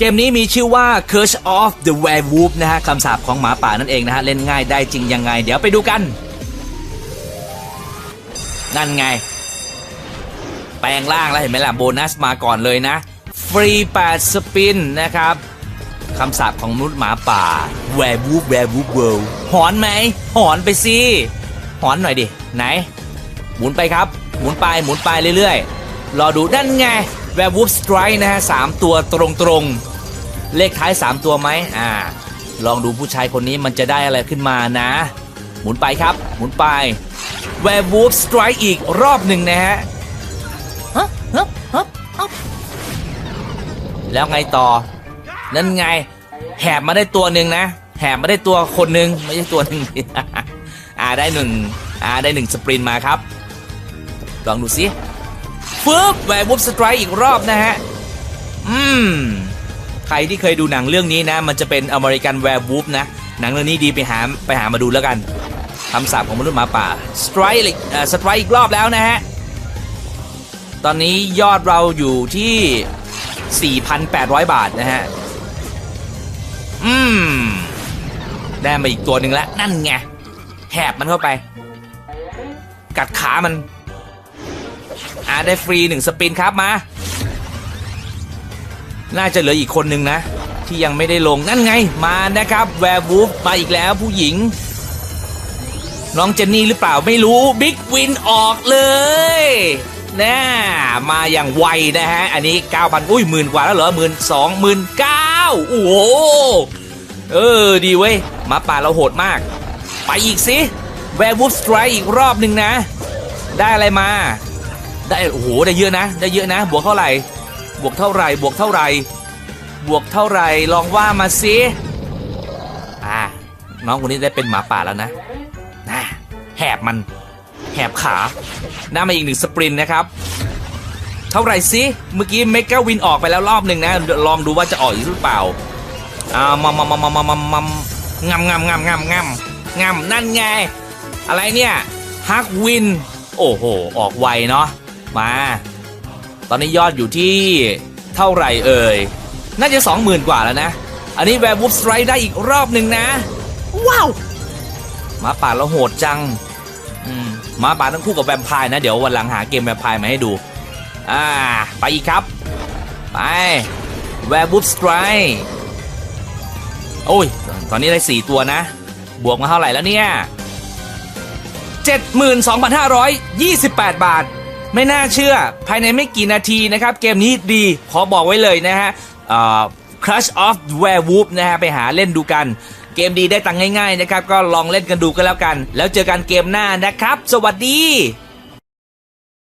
เกมนี้มีชื่อว่า Curse of the Werewolf นะฮะคำสาปของหมาป่านั่นเองนะฮะ เล่นง่ายได้จริงยังไง เดี๋ยวไปดูกัน นั่นไง แปลงร่างแล้วเห็นไหมล่ะ โบนัสมาก่อนเลยนะ ฟรี 8 สปินนะครับคำสาปของมนุษย์หมาป่า Werewolf Werewolf World หอนไหม หอนไปสิหอนหน่อยดิ ไหน หมุนไปครับ หมุนไปหมุนไปเรื่อยๆ รอดูนั่นไง Werewolf Strike นะฮะสามตัวตรงๆเลขท้าย 3 ตัวไหมอ่า ลองดูผู้ชายคนนี้มันจะได้อะไรขึ้นมานะ หมุนไปครับ หมุนไป Werewolf Strike อีกรอบหนึ่งนะฮะฮะฮะฮะฮะแล้วไงต่อ นั่นไง แหบมาได้ตัวหนึ่งนะ แหบมาได้ตัวคนหนึ่งไม่ใช่ตัวหนึ่งอ่าได้หนึ่งอ่าได้หนึ่งสปรินต์มาครับ ลองดูสิ ฟึบแวร์วูฟสไตร์อีกรอบนะฮะ อืม ใครที่เคยดูหนังเรื่องนี้นะ มันจะเป็นอเมริกันแวร์วูฟนะ หนังเรื่องนี้ดีไปหาไปหามาดูแล้วกันคำสาปของมนุษย์หมาป่าสไตร์อีกสไตร์อีกรอบแล้วนะฮะ ตอนนี้ยอดเราอยู่ที่ 4,800 บาทนะฮะ อืม ได้มาอีกตัวหนึ่งแล้ว นั่นไงแหบมันเข้าไป กัดขามัน อ่าได้ฟรีหนึ่งสปินครับมา น่าจะเหลืออีกคนหนึ่งนะ ที่ยังไม่ได้ลงนั่นไงมานะครับแวร์วูฟมาอีกแล้วผู้หญิง น้องเจนนี่หรือเปล่าไม่รู้บิ๊กวินออกเลยน่ามาอย่างไวนะฮะ อันนี้ 9,000 อุ้ยหมื่นกว่าแล้วเหรอหมื่นสองหมื่นเก้าโอ้โห เออ ดีเว้ย มาป่าเราโหดมาก ไปอีกสิแวร์วูฟสไตร์อีกรอบหนึ่งนะ ได้อะไรมา ได้โอ้โหได้เยอะนะ ได้เยอะนะ บวกเท่าไหร่ บวกเท่าไหร่ บวกเท่าไหร่ บวกเท่าไหร่ ลองว่ามาสิอ่าน้องคนนี้ได้เป็นหมาป่าแล้วนะนะแหบมัน แหบขาได้ามาอีกหนึ่งสปรินต์นะครับ เท่าไหร่สิเมื่อกี้เมกาวินออกไปแล้วรอบหนึ่งนะ ลองดูว่าจะออกอีกหรือเปล่าอ่ามัมามัมมัมมัมมัมมัมงำงำงำงำงำงำนั่นไง อะไรเนี่ยฮักวิน โอ้โห ออกไวเนาะ มา ตอนนี้ยอดอยู่ที่เท่าไหร่เอ่ย น่าจะสองหมื่นกว่าแล้วนะ อันนี้แวร์วูฟสไตร์ได้อีกรอบหนึ่งนะ ว้าวหมาป่าเราโหดจังอืมหมาป่าต้องคู่กับแวมไพร์นะ เดี๋ยววันหลังหาเกมแวมไพร์มาให้ดู อ่า ไปอีกครับ ไปแวร์วูฟสไตร์โอ้ย ตอนนี้ได้ 4 ตัวนะ บวกมาเท่าไหร่แล้วเนี่ย 72,528 บาท ไม่น่าเชื่อภายในไม่กี่นาทีนะครับ เกมนี้ดีขอบอกไว้เลยนะฮะเอ่อ Crush of Werewolf นะฮะ ไปหาเล่นดูกัน เกมดีได้ตังง่ายๆนะครับ ก็ลองเล่นกันดูก็แล้วกัน แล้วเจอกันเกมหน้านะครับ สวัสดี